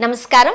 నమస్కారం.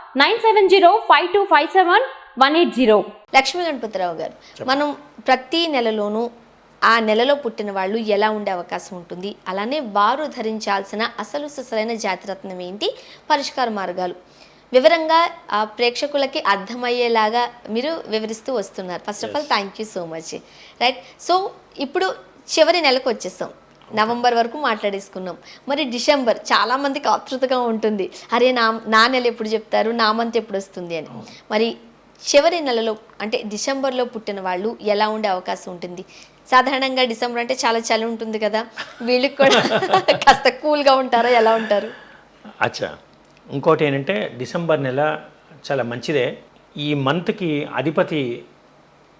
nine seven zero five two five seven one eight zero. Lakshmi Ganapathi Rao garu మనం ప్రతి నెలలోనూ ఆ నెలలో పుట్టిన వాళ్ళు ఎలా ఉండే అవకాశం ఉంటుంది? అలానే వారు ధరించాల్సిన అసలు సుసలైన జాతిరత్నం ఏంటి? పరిష్కార మార్గాలు. వివరంగా ఆ ప్రేక్షకులకి అర్థమయ్యేలాగా మీరు వివరిస్తూ వస్తున్నారు. First of all thank you so much right so ఇప్పుడు చివరి నెలకు వచ్చేసాం నవంబర్ వరకు మాట్లాడేసుకున్నాం. మరి డిసెంబర్ చాలా మందికి ఆతృతగా ఉంటుంది. అరే నా నా నెల ఎప్పుడు చెప్తారు? నా మంత్ ఎప్పుడు వస్తుంది అని. మరి చివరి నెలలో అంటే డిసెంబర్లో పుట్టిన వాళ్ళు ఎలా ఉండే అవకాశం ఉంటుంది? సాధారణంగా డిసెంబర్ అంటే చాలా చలి ఉంటుంది కదా. వీళ్ళకి కూడా కాస్త కూల్గా ఉంటారా? ఎలా ఉంటారు? అచ్చా. ఇంకోటి ఏంటంటే డిసెంబర్ నెల చాలా మంచిదే. ఈ మంత్కి అధిపతి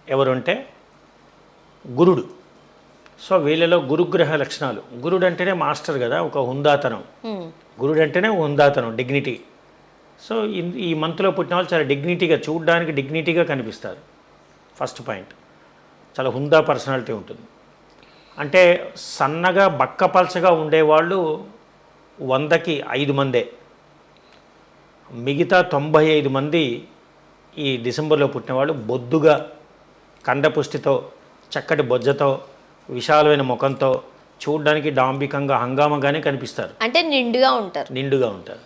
ఎవరుంటే గురుడు. సో వీళ్ళలో గురుగ్రహ లక్షణాలు. గురుడు అంటేనే మాస్టర్ కదా ఒక హుందాతనం. గురుడు అంటేనే హుందాతనం డిగ్నిటీ సో ఇన్- ఈ మంత్లో పుట్టిన వాళ్ళు చాలా డిగ్నిటీగా చూడడానికి డిగ్నిటీగా కనిపిస్తారు. ఫస్ట్ పాయింట్ చాలా హుందా పర్సనాలిటీ ఉంటుంది. అంటే సన్నగా బక్కపలచగా ఉండేవాళ్ళు వందకి ఐదు మందే. మిగతా తొంభై ఐదు మంది ఈ డిసెంబర్లో పుట్టిన వాళ్ళు బొద్దుగా కండపుష్టితో చక్కటి బొజ్జతో విశాలమైన ముఖంతో చూడడానికి డాంబికంగా హంగామగానే కనిపిస్తారు. అంటే నిండుగా ఉంటారు. నిండుగా ఉంటారు.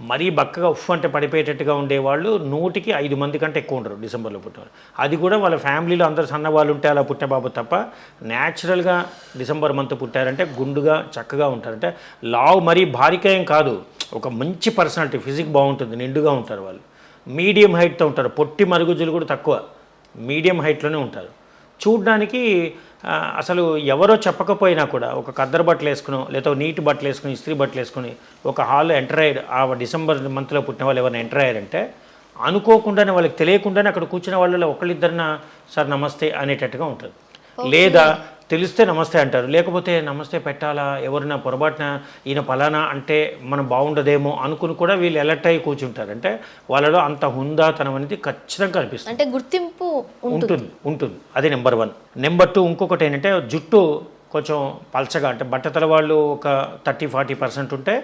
మరీ బక్కగా ఉఫ్ అంటే పడిపోయేటట్టుగా ఉండేవాళ్ళు నూటికి ఐదు మంది కంటే ఎక్కువ ఉండరు డిసెంబర్లో పుట్టినవాళ్ళు అది కూడా వాళ్ళ ఫ్యామిలీలో అందరు సన్న వాళ్ళు ఉంటే అలా పుట్టిన బాబు తప్ప న్యాచురల్గా డిసెంబర్ మంత్ పుట్టారంటే గుండుగా చక్కగా ఉంటారంటే లావు మరీ భారీకాయం కాదు. ఒక మంచి పర్సనాలిటీ ఫిజిక్ బాగుంటుంది నిండుగా ఉంటారు వాళ్ళు. మీడియం హైట్తో ఉంటారు. పొట్టి మరుగుజులు కూడా తక్కువ. మీడియం హైట్లోనే ఉంటారు. చూడ్డానికి అసలు ఎవరో చెప్పకపోయినా కూడా ఒక కద్దరు బట్టలు వేసుకునో లేదా నీటి బట్టలు వేసుకుని ఇస్త్రీ బట్టలు వేసుకుని ఒక హాల్లో ఎంటర్ అయ్యారు ఆ డిసెంబర్ మంత్లో పుట్టిన వాళ్ళు ఎవరైనా ఎంటర్ అయ్యారంటే అనుకోకుండానే వాళ్ళకి తెలియకుండానే అక్కడ కూర్చున్న వాళ్ళలో ఒకళ్ళిద్దరిన సార్ నమస్తే అనేటట్టుగా ఉంటుంది. లేదా తెలిస్తే నమస్తే అంటారు. లేకపోతే నమస్తే పెట్టాలా? ఎవరైనా పొరపాటున ఈయన పలానా అంటే మనం బాగుండదేమో అనుకుని కూడా వీళ్ళు ఎలర్ట్ అయ్యి కూర్చుంటారు. అంటే వాళ్ళలో అంత హుందాతనం అనేది ఖచ్చితంగా కనిపిస్తుంది. అంటే గుర్తింపు ఉంటుంది. ఉంటుంది ఉంటుంది. అది నెంబర్ వన్. నెంబర్ టూ ఇంకొకటి ఏంటంటే జుట్టు కొంచెం పల్చగా అంటే బట్టతల వాళ్ళు ఒక థర్టీ ఫార్టీ పర్సెంట్ ఉంటే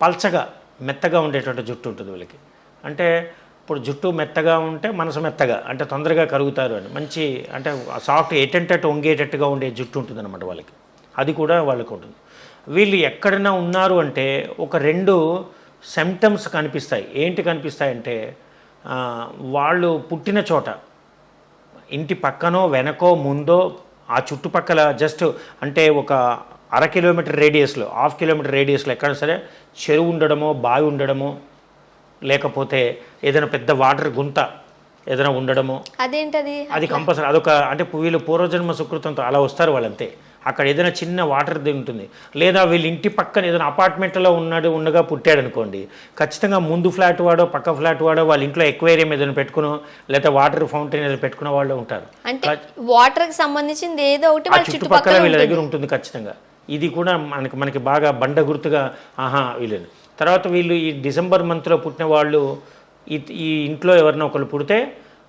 పల్చగా మెత్తగా ఉండేటువంటి జుట్టు ఉంటుంది వీళ్ళకి. అంటే ఇప్పుడు జుట్టు మెత్తగా ఉంటే మనసు మెత్తగా అంటే తొందరగా కరుగుతారు అని. మంచి అంటే సాఫ్ట్ ఎటెంటట్టు వంగేటట్టుగా ఉండే జుట్టు ఉంటుంది అనమాట వాళ్ళకి. అది కూడా వాళ్ళకి ఉంటుంది. వీళ్ళు ఎక్కడైనా ఉన్నారు అంటే ఒక రెండు సిమ్టమ్స్ కనిపిస్తాయి. ఏంటి కనిపిస్తాయంటే వాళ్ళు పుట్టిన చోట ఇంటి పక్కనో వెనకో ముందో ఆ చుట్టుపక్కల జస్ట్ అంటే ఒక అర కిలోమీటర్ రేడియస్లో హాఫ్ కిలోమీటర్ రేడియస్లో ఎక్కడ సరే చెరువు ఉండడమో బావి ఉండడమో లేకపోతే ఏదైనా పెద్ద వాటర్ గుంత ఏదైనా ఉండడమో. అదేంటది? అది కంపల్సరీ. అదొక అంటే వీళ్ళు పూర్వజన్మ సుకృతంతో అలా వస్తారు వాళ్ళంతే. అక్కడ ఏదైనా చిన్న వాటర్ ది ఉంటుంది. లేదా వీళ్ళ ఇంటి పక్కన ఏదైనా అపార్ట్మెంట్లో ఉన్నాడు ఉండగా పుట్టాడు అనుకోండి ఖచ్చితంగా ముందు ఫ్లాట్ వాడో పక్క ఫ్లాట్ వాడో వాళ్ళ ఇంట్లో ఎక్వేరియం ఏదైనా పెట్టుకునో లేదా వాటర్ ఫౌంటైన్ ఏదైనా పెట్టుకున్న వాళ్ళు ఉంటారు. అంటే వాటర్ సంబంధించింది ఏదో ఒకటి చుట్టుపక్కల వీళ్ళ. దగ్గర ఉంటుంది ఖచ్చితంగా. ఇది కూడా మనకి మనకి బాగా బండ గుర్తుగా ఆహా వీళ్ళు తర్వాత వీళ్ళు ఈ డిసెంబర్ మంత్లో పుట్టిన వాళ్ళు ఈ ఈ ఇంట్లో ఎవరైనా ఒకళ్ళు పుడితే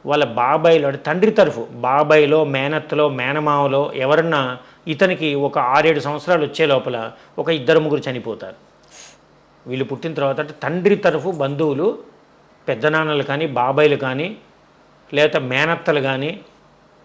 వాళ్ళ బాబాయిలో అంటే తండ్రి తరఫు బాబాయిలో మేనత్తలో మేనమావలో ఎవరన్నా ఇతనికి ఒక ఆరేడు సంవత్సరాలు వచ్చే లోపల ఒక ఇద్దరు ముగ్గురు చనిపోతారు. వీళ్ళు పుట్టిన తర్వాత అంటే తండ్రి తరఫు బంధువులు పెద్దనాన్నలు కానీ బాబాయిలు కానీ లేదా మేనత్తలు కానీ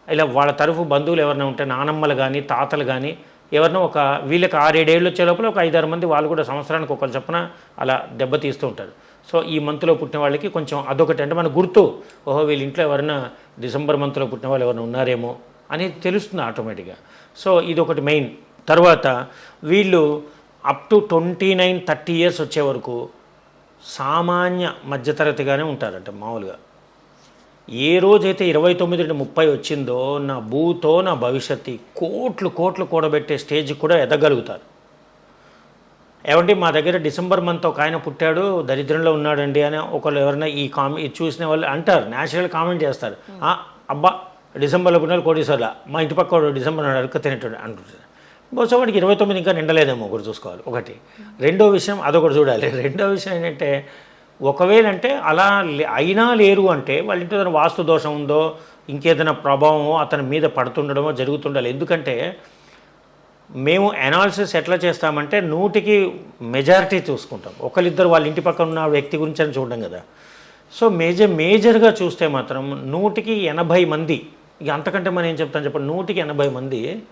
ఇలా వాళ్ళ తరఫు బంధువులు ఎవరైనా ఉంటే నానమ్మలు కానీ తాతలు కానీ ఎవరినో ఒక వీళ్ళకి ఆరేడేళ్ళు వచ్చే లోపల ఒక ఐదారు మంది వాళ్ళు కూడా సంవత్సరానికి ఒకరు చొప్పున అలా దెబ్బతీస్తూ ఉంటారు. సో ఈ మంత్లో పుట్టిన వాళ్ళకి కొంచెం అదొకటి అంటే మన గుర్తు ఓహో వీళ్ళ ఇంట్లో ఎవరైనా డిసెంబర్ మంత్లో పుట్టిన వాళ్ళు ఎవరైనా ఉన్నారేమో అనేది తెలుస్తుంది ఆటోమేటిక్గా. సో ఇది ఒకటి మెయిన్. తర్వాత వీళ్ళు up to twenty nine thirty years వచ్చే వరకు సామాన్య మధ్యతరగతిగానే ఉంటారంట మామూలుగా. ఏ రోజైతే ఇరవై తొమ్మిది నుండి ముప్పై వచ్చిందో నా భూతో నా భవిష్యత్తు కోట్లు కోట్లు కూడబెట్టే స్టేజ్కి కూడా ఎదగలుగుతారు. ఏమంటే మా దగ్గర డిసెంబర్ మంత్ ఒక ఆయన పుట్టాడు దరిద్రంలో ఉన్నాడండి అని ఒకళ్ళు ఎవరైనా ఈ ఇది చూసిన వాళ్ళు అంటారు న్యాచురల్ కామెంట్ చేస్తారు. "ఆ, అబ్బా డిసెంబర్లో పుట్టిన కోటీశ్వర్ల మా ఇంటి పక్క డిసెంబర్ నాడు అడుక్క తినేటాడు అంటుంటారు బహుశా వాడికి ఇరవై తొమ్మిది ఇంకా నిండలేదేమో ఒకటి చూసుకోవాలి. ఒకటి. రెండో విషయం అదొకటి చూడాలి. రెండో విషయం ఏంటంటే ఒకవేళ అంటే అలా అయినా లేరు అంటే వాళ్ళ ఇంట్లో ఏదైనా వాస్తు దోషం ఉందో ఇంకేదైనా ప్రభావమో అతని మీద పడుతుండడమో జరుగుతుండాలి. ఎందుకంటే మేము అనాలిసిస్ ఎట్లా చేస్తామంటే నూటికి మెజారిటీ చూసుకుంటాం. ఒకరిద్దరు వాళ్ళ ఇంటి పక్కన ఉన్న వ్యక్తి గురించి అని చూడడం కదా. సో మేజర్ మేజర్గా చూస్తే మాత్రం నూటికి ఎనభై మంది ఇక అంతకంటే మనం ఏం చెప్తాం చెప్పండి? నూటికి ఎనభై మంది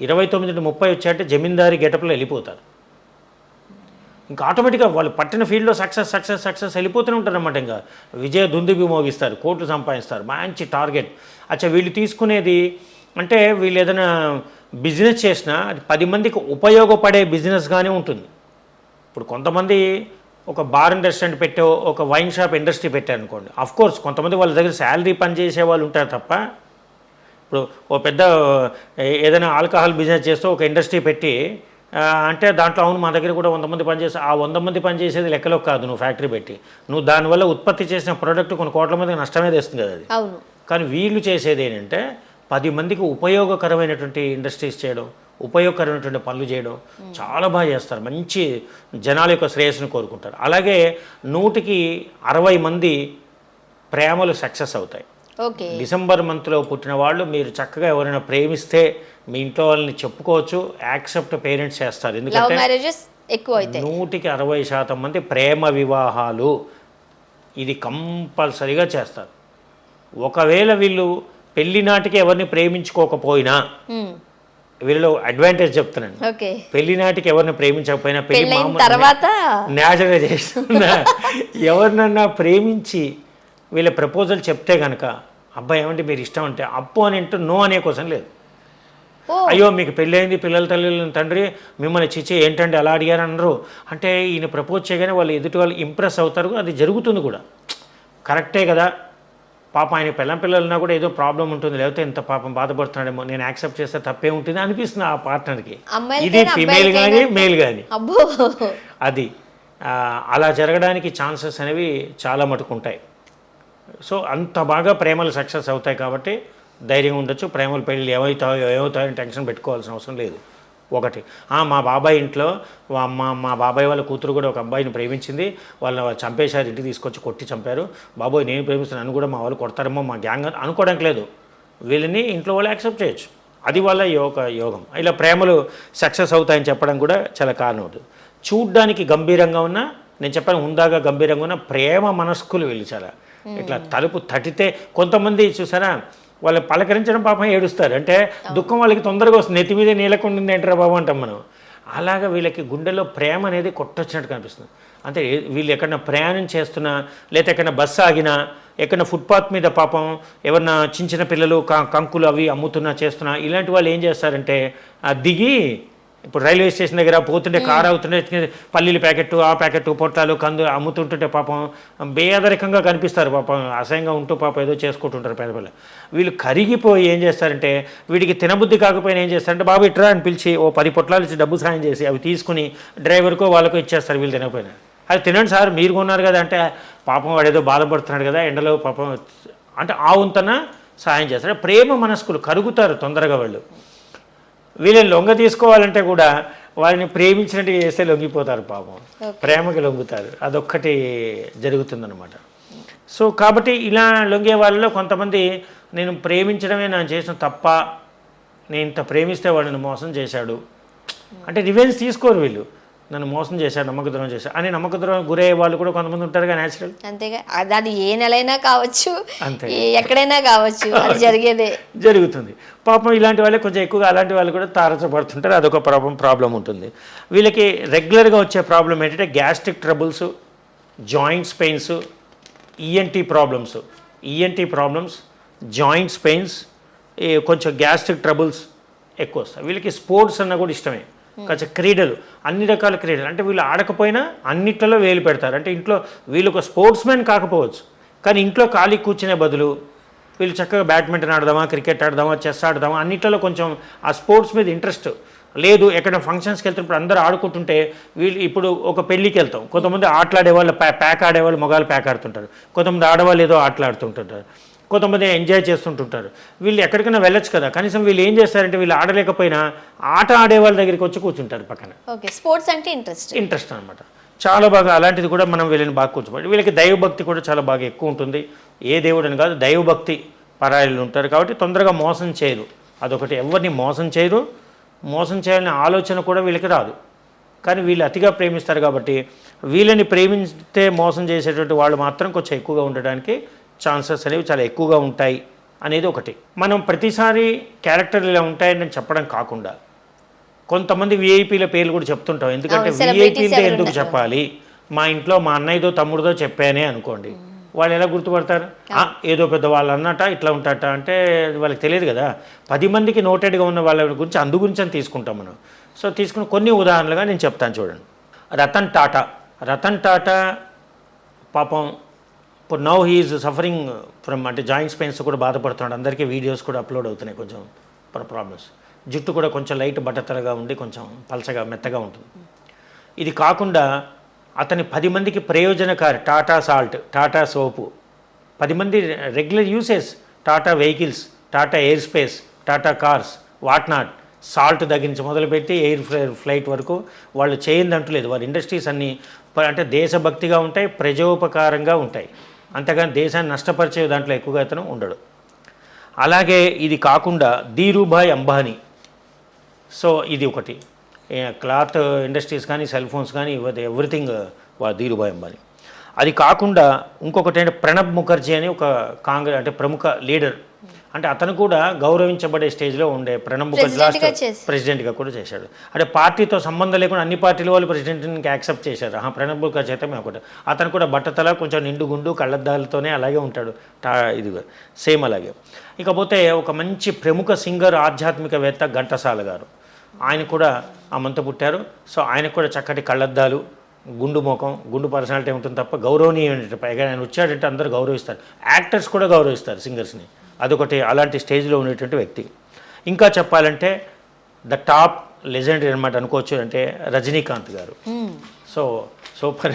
ఇరవై తొమ్మిది నుండి ముప్పై వచ్చాయంటే జమీందారీ గెటప్లో వెళ్ళిపోతారు. ఇంకా ఆటోమేటిక్గా వాళ్ళు పట్టిన ఫీల్డ్లో సక్సెస్ సక్సెస్ సక్సెస్ వెళ్ళిపోతూనే ఉంటారన్నమాట ఇంకా. విజయ దుందుబి మోగిస్తారు కోట్లు సంపాదిస్తారు మంచి టార్గెట్ అచ్చా వీళ్ళు తీసుకునేది అంటే వీళ్ళు ఏదైనా బిజినెస్ చేసినా అది పది మందికి ఉపయోగపడే బిజినెస్గానే ఉంటుంది. ఇప్పుడు కొంతమంది ఒక బార్ రెస్టారెంట్ పెట్టో ఒక వైన్ షాప్ ఇండస్ట్రీ పెట్టారు అనుకోండి కోర్స్ కొంతమంది వాళ్ళ దగ్గర శాలరీ పనిచేసే వాళ్ళు ఉంటారు తప్ప ఇప్పుడు ఓ పెద్ద ఏదైనా ఆల్కహాల్ బిజినెస్ చేస్తూ ఒక ఇండస్ట్రీ పెట్టి అంటే దాంట్లో అవును మా దగ్గర కూడా వంద మంది పనిచేస్తే ఆ వంద మంది పనిచేసేది లెక్కలో కాదు నువ్వు ఫ్యాక్టరీ పెట్టి. నువ్వు దానివల్ల ఉత్పత్తి చేసిన ప్రోడక్ట్ కొన్ని కోట్ల మందికి నష్టమే తెస్తుంది కదా అది. అవును. కానీ వీళ్ళు చేసేది ఏంటంటే పది మందికి ఉపయోగకరమైనటువంటి ఇండస్ట్రీస్ చేయడం ఉపయోగకరమైనటువంటి పనులు చేయడం చాలా బాగా చేస్తారు. మంచి జనాల యొక్క శ్రేయస్సును కోరుకుంటారు. అలాగే నూటికి అరవై మంది ప్రేమలు సక్సెస్ అవుతాయి. డిసెంబర్ మంత్లో పుట్టిన వాళ్ళు మీరు చక్కగా ఎవరైనా ప్రేమిస్తే మీ ఇంట్లో వాళ్ళని చెప్పుకోవచ్చు యాక్సెప్ట్ పేరెంట్స్ చేస్తారు. ఎందుకంటే ఎక్కువ నూటికి అరవై శాతం మంది ప్రేమ వివాహాలు ఇది కంపల్సరిగా చేస్తారు. ఒకవేళ వీళ్ళు పెళ్ళి నాటికి ఎవరిని ప్రేమించుకోకపోయినా మ్మ్. వీళ్ళలో అడ్వాంటేజ్ చెప్తున్నాను. పెళ్ళి నాటికి ఎవరిని ప్రేమించకపోయినా పెళ్ళి తర్వాత న్యాచురల్గా చేస్తున్నా ఎవరినన్నా ప్రేమించి వీళ్ళ ప్రపోజల్ చెప్తే కనుక అబ్బాయి ఏమంటే మీరు ఇష్టం అంటే అప్పు అని అంటూ నో అనే కోసం లేదు. అయ్యో మీకు పెళ్ళైంది పిల్లల తల్లి తండ్రి మిమ్మల్ని చిచ్చి ఏంటంటే అలా అడిగారు అన్నారు అంటే ఈయన ప్రపోజ్ చేయగానే వాళ్ళు ఎదుటి వాళ్ళు ఇంప్రెస్ అవుతారు అది జరుగుతుంది కూడా. కరెక్టే కదా. పాప ఆయన పిల్లం పిల్లలున్నా కూడా ఏదో ప్రాబ్లం ఉంటుంది లేకపోతే ఇంత పాపం బాధపడుతున్నాడేమో నేను యాక్సెప్ట్ చేస్తే తప్పే ఉంటుంది అనిపిస్తుంది ఆ పార్ట్నర్కి. ఇది ఫిమేల్ కానీ మేల్ కానీ అది. అలా జరగడానికి ఛాన్సెస్ అనేవి చాలా మటుకు ఉంటాయి. సో అంత బాగా ప్రేమలు సక్సెస్ అవుతాయి కాబట్టి ధైర్యం ఉండొచ్చు. ప్రేమలు పెళ్ళి ఏమవుతాయో ఏమవుతాయో టెన్షన్ పెట్టుకోవాల్సిన అవసరం లేదు. ఒకటి. మా బాబాయ్ ఇంట్లో మా మా బాబాయ్ వాళ్ళ కూతురు కూడా ఒక అబ్బాయిని ప్రేమించింది. వాళ్ళని వాళ్ళు చంపేశారు ఇంటికి తీసుకొచ్చి కొట్టి చంపారు. బాబోయ్ నేను ప్రేమిస్తున్నాను నన్ను కూడా మా వాళ్ళు కొడతారేమో మా గ్యాంగ్ అనుకోవడానికి లేదు. వీళ్ళని ఇంట్లో వాళ్ళు యాక్సెప్ట్ చేయొచ్చు. అది వాళ్ళ యోగ యోగం. ఇలా ప్రేమలు సక్సెస్ అవుతాయని చెప్పడం కూడా చాలా కారణం అవుతుంది చూడ్డానికి గంభీరంగా ఉన్నా నేను చెప్పాను ఉందాగా గంభీరంగా ఉన్న ప్రేమ మనస్కులు వీళ్ళు చాలా ఇట్లా తలుపు తటితే కొంతమంది చూసారా వాళ్ళు పలకరించడం పాపం ఏడుస్తారు. అంటే దుఃఖం వాళ్ళకి తొందరగా వస్తుంది. నెత్తి మీద నీలకుండింది ఏంటరా బాబు అంటాం మనం. అలాగా వీళ్ళకి గుండెలో ప్రేమ అనేది కొట్టొచ్చినట్టు కనిపిస్తుంది. అంటే వీళ్ళు ఎక్కడన్నా ప్రయాణం చేస్తున్నా లేదా ఎక్కడన్నా బస్సు ఆగినా ఎక్కడన్నా ఫుట్పాత్ మీద పాపం ఎవరన్నా చిన్న చిన్న పిల్లలు కంకులు అవి అమ్ముతున్నా చేస్తున్నా ఇలాంటి వాళ్ళు ఏం చేస్తారంటే ఆ దిగి ఇప్పుడు రైల్వే స్టేషన్ దగ్గర పోతుంటే కారు అవుతుంటే పల్లీల ప్యాకెట్ ఆ ప్యాకెట్ పొట్లాలు కందు అమ్ముతుంటుంటే పాపం బేదరికంగా కనిపిస్తారు పాపం. అసహ్యంగా ఉంటూ పాపం ఏదో చేసుకుంటుంటారు పేద పిల్లలు. వీళ్ళు కరిగిపోయి ఏం చేస్తారంటే వీడికి తినబుద్ధి కాకపోయినా ఏం చేస్తారంటే బాబు ఇట్రా అని పిలిచి ఓ పది పొట్లాలు ఇచ్చి డబ్బు సాయం చేసి అవి తీసుకుని డ్రైవర్కో వాళ్ళకో ఇచ్చేస్తారు వీళ్ళు తినకపోయినా. అది తినండి సార్ మీరు కొన్నారు కదా అంటే పాపం వాడు ఏదో బాధపడుతున్నాడు కదా ఎండలో పాపం అంటే ఆ వంతన సాయం చేస్తారు. ప్రేమ మనస్కులు కరుగుతారు తొందరగా వాళ్ళు. వీళ్ళని లొంగ తీసుకోవాలంటే కూడా వారిని ప్రేమించినట్టు చేస్తే లొంగిపోతారు పాపం. ప్రేమకి లొంగుతారు. అదొక్కటి జరుగుతుందన్నమాట. సో కాబట్టి ఇలా లొంగే వాళ్ళలో కొంతమంది నేను ప్రేమించడమే నేను చేసిన తప్ప నేను ఇంత ప్రేమిస్తే వాడిని మోసం చేశాడు. అంటే రివెంజ్ తీసుకోరు వీళ్ళు. నన్ను మోసం చేశారు నమ్మకద్రోహం చేశారు అని నమ్మకద్రోహం గురయ్యే వాళ్ళు కూడా కొంతమంది ఉంటారుగా న్యాచురల్ అంతేగా. అది ఏ నెలైనా కావచ్చు అంతే. ఎక్కడైనా కావచ్చు అది జరిగేదే. జరుగుతుంది. పాపం ఇలాంటి వాళ్ళే కొంచెం ఎక్కువగా అలాంటి వాళ్ళు కూడా తారసపడుతుంటారు. అదొక ప్రాబ్లం ప్రాబ్లం ఉంటుంది. వీళ్ళకి రెగ్యులర్గా వచ్చే ప్రాబ్లం ఏంటంటే gastric troubles joints pains ENT problems ENT problems joints pains కొంచెం గ్యాస్ట్రిక్ ట్రబుల్స్ ఎక్కువ వస్తాయి. వీళ్ళకి స్పోర్ట్స్ అన్న కూడా ఇష్టమే. Hmm. కొంచెం క్రీడలు అన్ని రకాల క్రీడలు. అంటే వీళ్ళు ఆడకపోయినా అన్నిట్లలో వేలు పెడతారు. అంటే ఇంట్లో వీళ్ళు ఒక స్పోర్ట్స్ మ్యాన్ కాకపోవచ్చు. కానీ ఇంట్లో ఖాళీ కూర్చునే బదులు వీళ్ళు చక్కగా బ్యాడ్మింటన్ ఆడదామా క్రికెట్ ఆడదామా చెస్ ఆడదామా అన్నిట్లలో కొంచెం ఆ స్పోర్ట్స్ మీద ఇంట్రెస్ట్ లేదు. ఎక్కడ ఫంక్షన్స్కి వెళ్తున్నప్పుడు అందరూ ఆడుకుంటుంటే వీళ్ళు ఇప్పుడు ఒక పెళ్ళికి వెళ్తాం. కొంతమంది ఆటలాడే వాళ్ళు ప్యాక్ ఆడేవాళ్ళు మగాళ్ళు ప్యాక్ ఆడుతుంటారు. కొంతమంది ఆడవాళ్ళు ఏదో ఆటలాడుతుంటారు కొంతమంది ఎంజాయ్ చేస్తుంటుంటారు. వీళ్ళు ఎక్కడికైనా వెళ్ళొచ్చు కదా. కనీసం వీళ్ళు ఏం చేస్తారంటే వీళ్ళు ఆడలేకపోయినా ఆట ఆడే వాళ్ళ దగ్గరికి వచ్చి కూర్చుంటారు పక్కన. ఓకే. స్పోర్ట్స్ అంటే ఇంట్రెస్ట్. ఇంట్రెస్ట్ అనమాట చాలా బాగా అలాంటిది కూడా మనం వీళ్ళని బాగా కూర్చోబడి వీళ్ళకి దైవభక్తి కూడా చాలా బాగా ఎక్కువ ఉంటుంది. ఏ దేవుడు అని కాదు దైవభక్తి పరాయలు ఉంటారు కాబట్టి తొందరగా మోసం చేయరు. అదొకటి. ఎవరిని మోసం చేయరు. మోసం చేయాలనే ఆలోచన కూడా వీళ్ళకి రాదు. కానీ వీళ్ళు అతిగా ప్రేమిస్తారు కాబట్టి వీళ్ళని ప్రేమిస్తే మోసం చేసేటువంటి వాళ్ళు మాత్రం కొంచెం ఎక్కువగా ఉండడానికి ఛాన్సెస్ అనేవి చాలా ఎక్కువగా ఉంటాయి అనేది ఒకటి. మనం ప్రతిసారి క్యారెక్టర్లు ఇలా ఉంటాయని నేను చెప్పడం కాకుండా కొంతమంది విఐపీల పేర్లు కూడా చెప్తుంటాం. ఎందుకంటే అవును, celebrities విఐపీ ఎవరు ఎందుకు? చెప్పాలి? మా ఇంట్లో మా అన్నయ్యదో తమ్ముడిదో చెప్పానే అనుకోండి. వాళ్ళు ఎలా గుర్తుపడతారు? ఏదో పెద్ద వాళ్ళు అన్నట ఇట్లా ఉంటాట అంటే వాళ్ళకి తెలియదు కదా. పది మందికి నోటెడ్గా ఉన్న వాళ్ళ గురించి అందు గురించి అని తీసుకుంటాం మనం. సో తీసుకుని కొన్ని ఉదాహరణలుగా నేను చెప్తాను చూడండి. రతన్ టాటా. రతన్ టాటా పాపం ఇప్పుడు నౌ హీఈస్ సఫరింగ్ ఫ్రమ్ అంటే జాయింట్స్ పెయిన్స్ కూడా బాధపడుతున్నాడు. అందరికీ వీడియోస్ కూడా అప్లోడ్ అవుతున్నాయి కొంచెం ప్రాబ్లమ్స్. జుట్టు కూడా కొంచెం లైట్ బట్టతలగా ఉండి కొంచెం పలచగా మెత్తగా ఉంటుంది. ఇది కాకుండా అతని పది మందికి ప్రయోజనకారి టాటా సాల్ట్ టాటా సోపు. పది మంది regular usage Tata vehicles Tata air space Tata cars what not. Salt దగ్గర నుంచి మొదలుపెట్టి ఎయిర్ ఫ్లైట్ వరకు వాళ్ళు చేయింది వారి ఇండస్ట్రీస్ అన్నీ ప- అంటే దేశభక్తిగా ఉంటాయి ప్రజోపకారంగా ఉంటాయి. అంతేగాని దేశాన్ని నష్టపరిచే దాంట్లో ఎక్కువగా అతను ఉండడు. అలాగే ఇది కాకుండా ధీరుభాయ్ అంబానీ. సో ఇది ఒకటి. క్లాత్ ఇండస్ట్రీస్ కానీ సెల్ ఫోన్స్ కానీ ఎవ్రీథింగ్ వా ధీరుభాయ్ అంబానీ. అది కాకుండా ఇంకొకటి అంటే ప్రణబ్ ముఖర్జీ అని ఒక కాంగ్రెస్ అంటే ప్రముఖ లీడర్ అంటే అతను కూడా గౌరవించబడే స్టేజ్లో ఉండే ప్రణబ్ ముఖర్జీ లాస్ట్. ప్రెసిడెంట్గా కూడా చేశాడు. అంటే పార్టీతో సంబంధం లేకుండా అన్ని పార్టీల వాళ్ళు ప్రెసిడెంట్ని యాక్సెప్ట్ చేశారు. ఆహా ప్రణబ్ ముఖర్జీ అయితే మేము ఒకటి. అతను కూడా బట్టతల కొంచెం నిండు గుండు కళ్ళద్దాలతోనే అలాగే ఉంటాడు. టా ఇదిగా సేమ్ అలాగే. ఇకపోతే ఒక మంచి ప్రముఖ సింగర్ ఆధ్యాత్మికవేత్త ఘంటసాల గారు. ఆయన కూడా ఆ మంత పుట్టారు. సో ఆయనకు కూడా చక్కటి కళ్ళద్దాలు గుండు ముఖం గుండు పర్సనాలిటీ ఉంటుంది తప్ప గౌరవనీయం పైగా ఆయన వచ్చాడంటే అందరూ గౌరవిస్తారు. యాక్టర్స్ కూడా గౌరవిస్తారు సింగర్స్ని. అదొకటి అలాంటి స్టేజ్లో ఉండేటువంటి వ్యక్తి. ఇంకా చెప్పాలంటే ద టాప్ లెజెండరీ అనమాట అనుకోవచ్చు అంటే రజనీకాంత్ గారు. సో సూపర్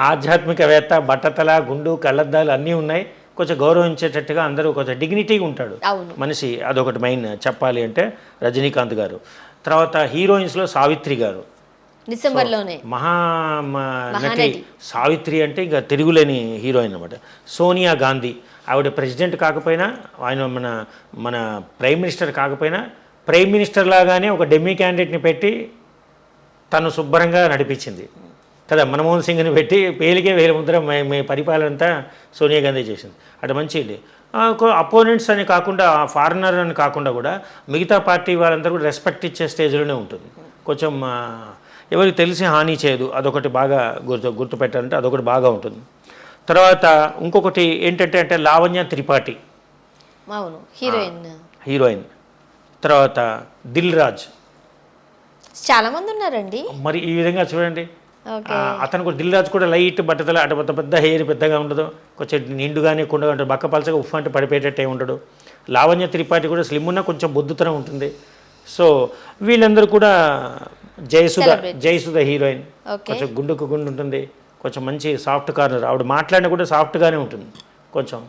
ఆధ్యాత్మికవేత్త బట్టతల గుండు కళ్ళద్దాలు అన్నీ ఉన్నాయి. కొంచెం గౌరవించేటట్టుగా అందరూ కొంచెం డిగ్నిటీగా ఉంటాడు. మనిషి అదొకటి మెయిన్ చెప్పాలి అంటే రజనీకాంత్ గారు. తర్వాత హీరోయిన్స్లో సావిత్రి గారు. డిసెంబర్లోనే. మహా నటి. సావిత్రి అంటే ఇంకా తిరుగులేని హీరోయిన్ అనమాట సోనియా గాంధీ. ఆవిడ ప్రెసిడెంట్ కాకపోయినా ఆయన మన మన ప్రైమ్ మినిస్టర్ కాకపోయినా ప్రైమ్ మినిస్టర్ లాగానే ఒక డెమ్మీ క్యాండిడేట్ని పెట్టి తను శుభ్రంగా నడిపించింది. కదా మన్మోహన్ సింగ్ని పెట్టి పేలికే వేల ముద్ర మే మీ పరిపాలన అంతా సోనియా గాంధీ చేసింది. అటు మంచిది అపోనెంట్స్ అని కాకుండా ఫారినర్ అని కాకుండా కూడా మిగతా పార్టీ వాళ్ళందరూ కూడా రెస్పెక్ట్ ఇచ్చే స్టేజ్లోనే ఉంటుంది. కొంచెం ఎవరికి తెలిసి హాని చేయదు. అదొకటి బాగా గుర్తు గుర్తుపెట్టాలంటే అదొకటి బాగా ఉంటుంది. తర్వాత ఇంకొకటి ఏంటంటే అంటే లావణ్య త్రిపాఠి. అవును హీరోయిన్. హీరోయిన్. తర్వాత దిల్ రాజ్. చాలా మంది ఉన్నారండి. మరి ఈ విధంగా చూడండి. అతను కూడా దిల్ రాజు కూడా లైట్ బట్టతల అటు పెద్ద పెద్ద హెయిర్ పెద్దగా ఉండదు. కొంచెం నిండుగానే కుండగా ఉంటుంది బక్క పలచగా ఉఫ్ అంటే పడిపోయేటట్టే ఉండడు. లావణ్య త్రిపాఠి కూడా స్లిమ్ ఉన్న కొంచెం బొద్దుతనం ఉంటుంది. సో వీళ్ళందరూ కూడా జయసుధ. జయసుధ హీరోయిన్. కొంచెం గుండుకు గుండు ఉంటుంది. కొంచెం మంచి సాఫ్ట్ కార్నర్. ఆవిడ మాట్లాడినా కూడా సాఫ్ట్గానే ఉంటుంది. కొంచెం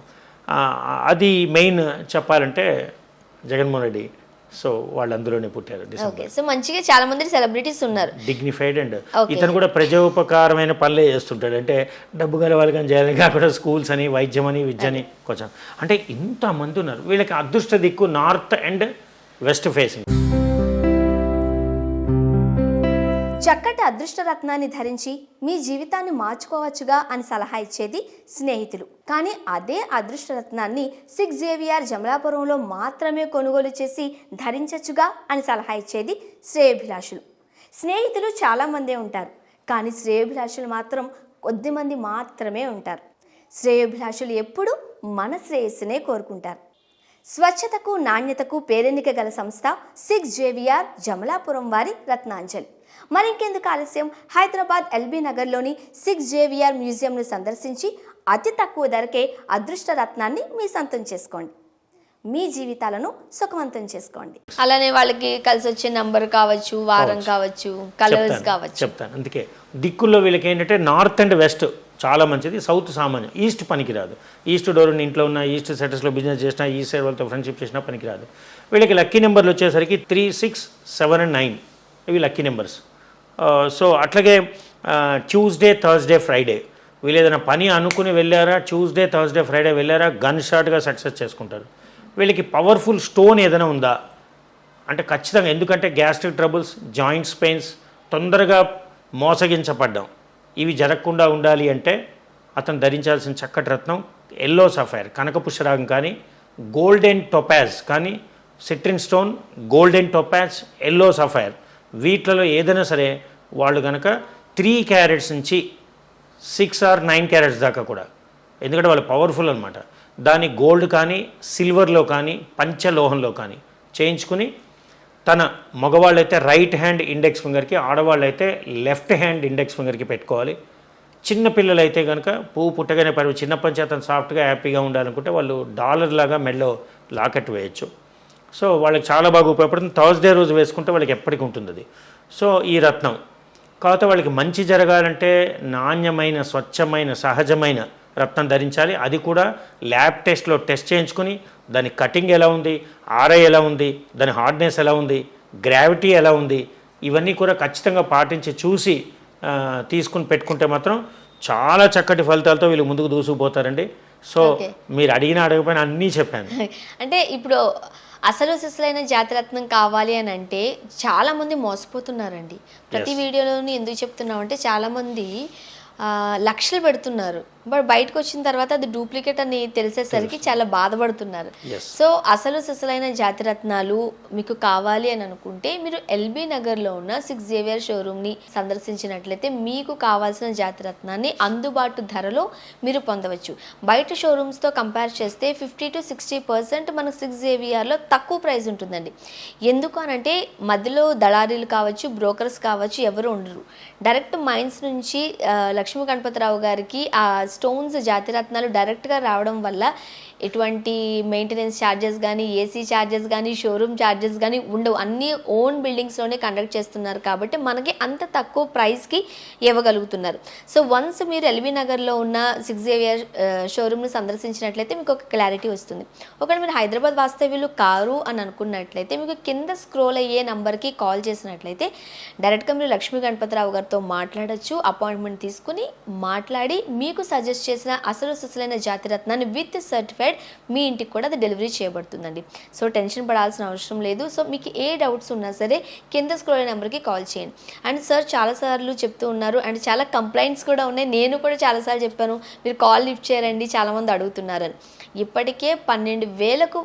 అది మెయిన్ చెప్పాలంటే జగన్మోహన్ రెడ్డి. సో వాళ్ళందులోనే పుట్టారు డిసెంబర్. ఓకే. సో మంచిగా చాలా మంది సెలబ్రిటీస్ ఉన్నారు. Dignified and. ఇతను కూడా ప్రజోపకారమైన పనులే చేస్తుంటాడు. అంటే డబ్బు గల వాళ్ళకి చేయాలని కాకుండా స్కూల్స్ అని వైద్యం అని విద్య అని కొంచెం. అంటే ఇంతమంది ఉన్నారు. వీళ్ళకి అదృష్ట దిక్కు నార్త్ అండ్ వెస్ట్ ఫేసింగ్. చక్కటి అదృష్టరత్నాన్ని అదృష్ట రత్నాన్ని ధరించి మీ జీవితాన్ని మార్చుకోవచ్చుగా అని సలహా ఇచ్చేది స్నేహితులు. కానీ అదే అదృష్టరత్నాన్ని సిక్స్ జేవిఆర్ జమలాపురంలో మాత్రమే కొనుగోలు చేసి ధరించచ్చుగా అని సలహా ఇచ్చేది శ్రేయభిలాషులు. స్నేహితులు చాలామందే ఉంటారు కానీ శ్రేయభిలాషులు మాత్రం కొద్దిమంది మాత్రమే ఉంటారు. శ్రేయోభిలాషులు ఎప్పుడూ మన శ్రేయస్సునే కోరుకుంటారు. స్వచ్ఛతకు నాణ్యతకు పేరెన్నిక గల సంస్థ సిక్స్ జేవిఆర్ జమలాపురం వారి రత్నాంజలి. మరింకెందుకు ఆలస్యం? హైదరాబాద్ ఎల్బీ నగర్లోని సిక్స్ జేవిఆర్ మ్యూజియంను సందర్శించి అతి తక్కువ ధరకే అదృష్ట రత్నాన్ని మీ సొంతం చేసుకోండి. మీ జీవితాలను సుఖవంతం చేసుకోండి. అలానే వాళ్ళకి కలిసి వచ్చే నంబర్ కావచ్చు వారం కావచ్చు. కలర్స్ కావచ్చు. చెప్తాను. అందుకే దిక్కుల్లో వీళ్ళకి ఏంటంటే నార్త్ అండ్ వెస్ట్ చాలా మంచిది. సౌత్ సామాన్యం. ఈస్ట్ పనికిరాదు. ఈస్ట్ డోర్ ఇంట్లో ఉన్న ఈస్ట్ సెటర్స్లో బిజినెస్ చేసినా ఈస్ట్ సైడ్ వాళ్ళతో ఫ్రెండ్షిప్ చేసినా పనికిరాదు. వీళ్ళకి లక్కీ నెంబర్లు వచ్చేసరికి three six seven and nine ఇవి లక్కీ నెంబర్స్ సో అట్లాగే ట్యూస్డే థర్స్డే ఫ్రైడే వీళ్ళు ఏదైనా పని అనుకుని వెళ్ళారా ట్యూస్డే థర్స్డే ఫ్రైడే వెళ్ళారా గన్ షాట్గా సక్సెస్ చేసుకుంటారు. వీళ్ళకి పవర్ఫుల్ స్టోన్ ఏదైనా ఉందా? అంటే ఖచ్చితంగా. ఎందుకంటే గ్యాస్ట్రిక్ ట్రబుల్స్ జాయింట్స్ పెయిన్స్ తొందరగా మోసగించబడ్డం. ఇవి జరగకుండా ఉండాలి అంటే అతను ధరించాల్సిన చక్కటి రత్నం ఎల్లో సఫైర్ కనకపుష్పరాగం కానీ గోల్డెన్ టొపాజ్ కానీ citrine stone golden topaz yellow sapphire. వీటిలలో ఏదైనా సరే వాళ్ళు కనుక త్రీ క్యారెట్స్ నుంచి సిక్స్ ఆర్ నైన్ క్యారెట్స్ దాకా కూడా. ఎందుకంటే వాళ్ళు పవర్ఫుల్ అనమాట దాన్ని గోల్డ్ కానీ సిల్వర్లో కానీ పంచలోహంలో కానీ చేయించుకుని తన మగవాళ్ళైతే రైట్ హ్యాండ్ ఇండెక్స్ ఫింగర్కి ఆడవాళ్ళైతే లెఫ్ట్ హ్యాండ్ ఇండెక్స్ ఫింగర్కి పెట్టుకోవాలి. చిన్న అయితే కనుక పువ్వు పుట్టగానే పరి చిన్నప్పటి నుంచి అతను సాఫ్ట్గా హ్యాపీగా ఉండాలనుకుంటే వాళ్ళు డాలర్ లాగా మెడలో లాకెట్ వేయచ్చు. సో వాళ్ళకి చాలా బాగా ఉపయోగపడుతుంది. థర్స్డే రోజు వేసుకుంటే వాళ్ళకి ఎప్పటికీ ఉంటుంది అది సో ఈ రత్నం. కాకపోతే వాళ్ళకి మంచి జరగాలంటే నాణ్యమైన స్వచ్ఛమైన సహజమైన రత్నం ధరించాలి. అది కూడా ల్యాబ్ టెస్ట్లో టెస్ట్ చేయించుకుని దాని కటింగ్ ఎలా ఉంది ఆర్ఐ ఎలా ఉంది దాని హార్డ్నెస్ ఎలా ఉంది గ్రావిటీ ఎలా ఉంది ఇవన్నీ కూడా ఖచ్చితంగా పాటించి చూసి తీసుకుని పెట్టుకుంటే మాత్రం చాలా చక్కటి ఫలితాలతో వీళ్ళు ముందుకు దూసుకుపోతారండి. సో. మీరు అడిగినా అడగపోయినా అన్నీ చెప్పాను. అంటే ఇప్పుడు అసలు సిసలైన జాతిరత్నం కావాలి అని అంటే చాలా మంది మోసపోతున్నారండి. ప్రతి వీడియోలోని ఎందుకు చెప్తున్నాం అంటే చాలా మంది ఆ, లక్షలు పెడుతున్నారు. బట్ బయటకు వచ్చిన తర్వాత అది డూప్లికేట్ అని తెలిసేసరికి చాలా బాధపడుతున్నారు. సో అసలు సిసలైన జాతిరత్నాలు మీకు కావాలి అని అనుకుంటే మీరు ఎల్బీ నగర్లో ఉన్న సిక్స్ జేవియర్ షోరూమ్ని సందర్శించినట్లయితే మీకు కావాల్సిన జాతిరత్నాన్ని అందుబాటు ధరలో మీరు పొందవచ్చు. బయట షోరూమ్స్తో కంపేర్ చేస్తే ఫిఫ్టీ టు సిక్స్టీ పర్సెంట్ మనకు సిక్స్ జేవిఆర్లో తక్కువ ప్రైస్ ఉంటుందండి. ఎందుకు అనంటే మధ్యలో దళారీలు కావచ్చు బ్రోకర్స్ కావచ్చు ఎవరు ఉండరు. డైరెక్ట్ మైన్స్ నుంచి లక్ష్మీ గణపతిరావు గారికి ఆ స్టోన్స్ జాతిరత్నాలు డైరెక్ట్గా రావడం వల్ల ఎటువంటి మెయింటెనెన్స్ ఛార్జెస్ కానీ ఏసీ ఛార్జెస్ కానీ షోరూమ్ ఛార్జెస్ కానీ ఉండవు. అన్నీ ఓన్ బిల్డింగ్స్లోనే కండక్ట్ చేస్తున్నారు కాబట్టి మనకి అంత తక్కువ ప్రైస్కి ఇవ్వగలుగుతున్నారు. సో వన్స్ మీరు ఎల్బీ నగర్లో ఉన్న సిక్స్ జేవియర్ షోరూమ్ని సందర్శించినట్లయితే మీకు ఒక క్లారిటీ వస్తుంది. ఒకవేళ మీరు హైదరాబాద్ వాస్తవ్యులు కారు అని అనుకున్నట్లయితే మీకు కింద స్క్రోల్ అయ్యే నంబర్కి కాల్ చేసినట్లయితే డైరెక్ట్గా మీరు లక్ష్మీ గణపతిరావు గారితో మాట్లాడొచ్చు. అపాయింట్మెంట్ తీసుకుని మాట్లాడి మీకు సజెస్ట్ చేసిన అసలు సుసలైన జాతిరత్నాన్ని విత్ సర్టిఫైడ్ మీ ఇంటికి కూడా అది డెలివరీ చేయబడుతుందండి. సో టెన్షన్ పడాల్సిన అవసరం లేదు. సో మీకు ఏ డౌట్స్ ఉన్నా సరే కింద స్క్రోల్ నెంబర్కి కాల్ చేయండి. అండ్ సార్ చాలాసార్లు చెప్తూ ఉన్నారు. అండ్ చాలా కంప్లైంట్స్ కూడా ఉన్నాయి. నేను కూడా చాలాసార్లు చెప్పాను. మీరు కాల్ లిఫ్ట్ చేయరండి చాలామంది అడుగుతున్నారని ఇప్పటికే పన్నెండు వేలకు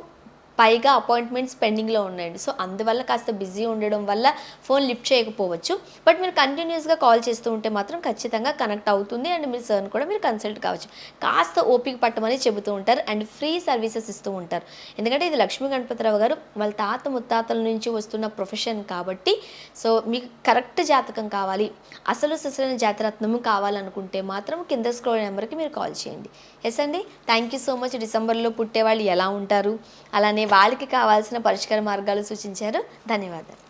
పైగా అపాయింట్మెంట్స్ పెండింగ్లో ఉన్నాయండి. సో అందువల్ల కాస్త బిజీ ఉండడం వల్ల ఫోన్ లిఫ్ట్ చేయకపోవచ్చు. బట్ మీరు కంటిన్యూస్గా కాల్ చేస్తూ ఉంటే మాత్రం ఖచ్చితంగా కనెక్ట్ అవుతుంది అండ్ మీరు సర్ని కూడా మీరు కన్సల్ట్ కావచ్చు. కాస్త ఓపిక పట్టమని చెబుతూ ఉంటారు అండ్ ఫ్రీ సర్వీసెస్ ఇస్తూ ఉంటారు. ఎందుకంటే ఇది లక్ష్మీ గణపతిరావు గారు వాళ్ళ తాత ముత్తాతల నుంచి వస్తున్న ప్రొఫెషన్ కాబట్టి సో మీకు కరెక్ట్ జాతకం కావాలి. అసలు సిసలైన జాతరత్నము కావాలనుకుంటే మాత్రం కింద స్క్రోల్ నెంబర్కి మీరు కాల్ చేయండి. ఎస్ అండి. థ్యాంక్ యూ సో మచ్ డిసెంబర్లో పుట్టే వాళ్ళు ఎలా ఉంటారు? అలానే వాళ్ళకి కావాల్సిన పరిష్కార మార్గాలు సూచించారు. ధన్యవాదాలు.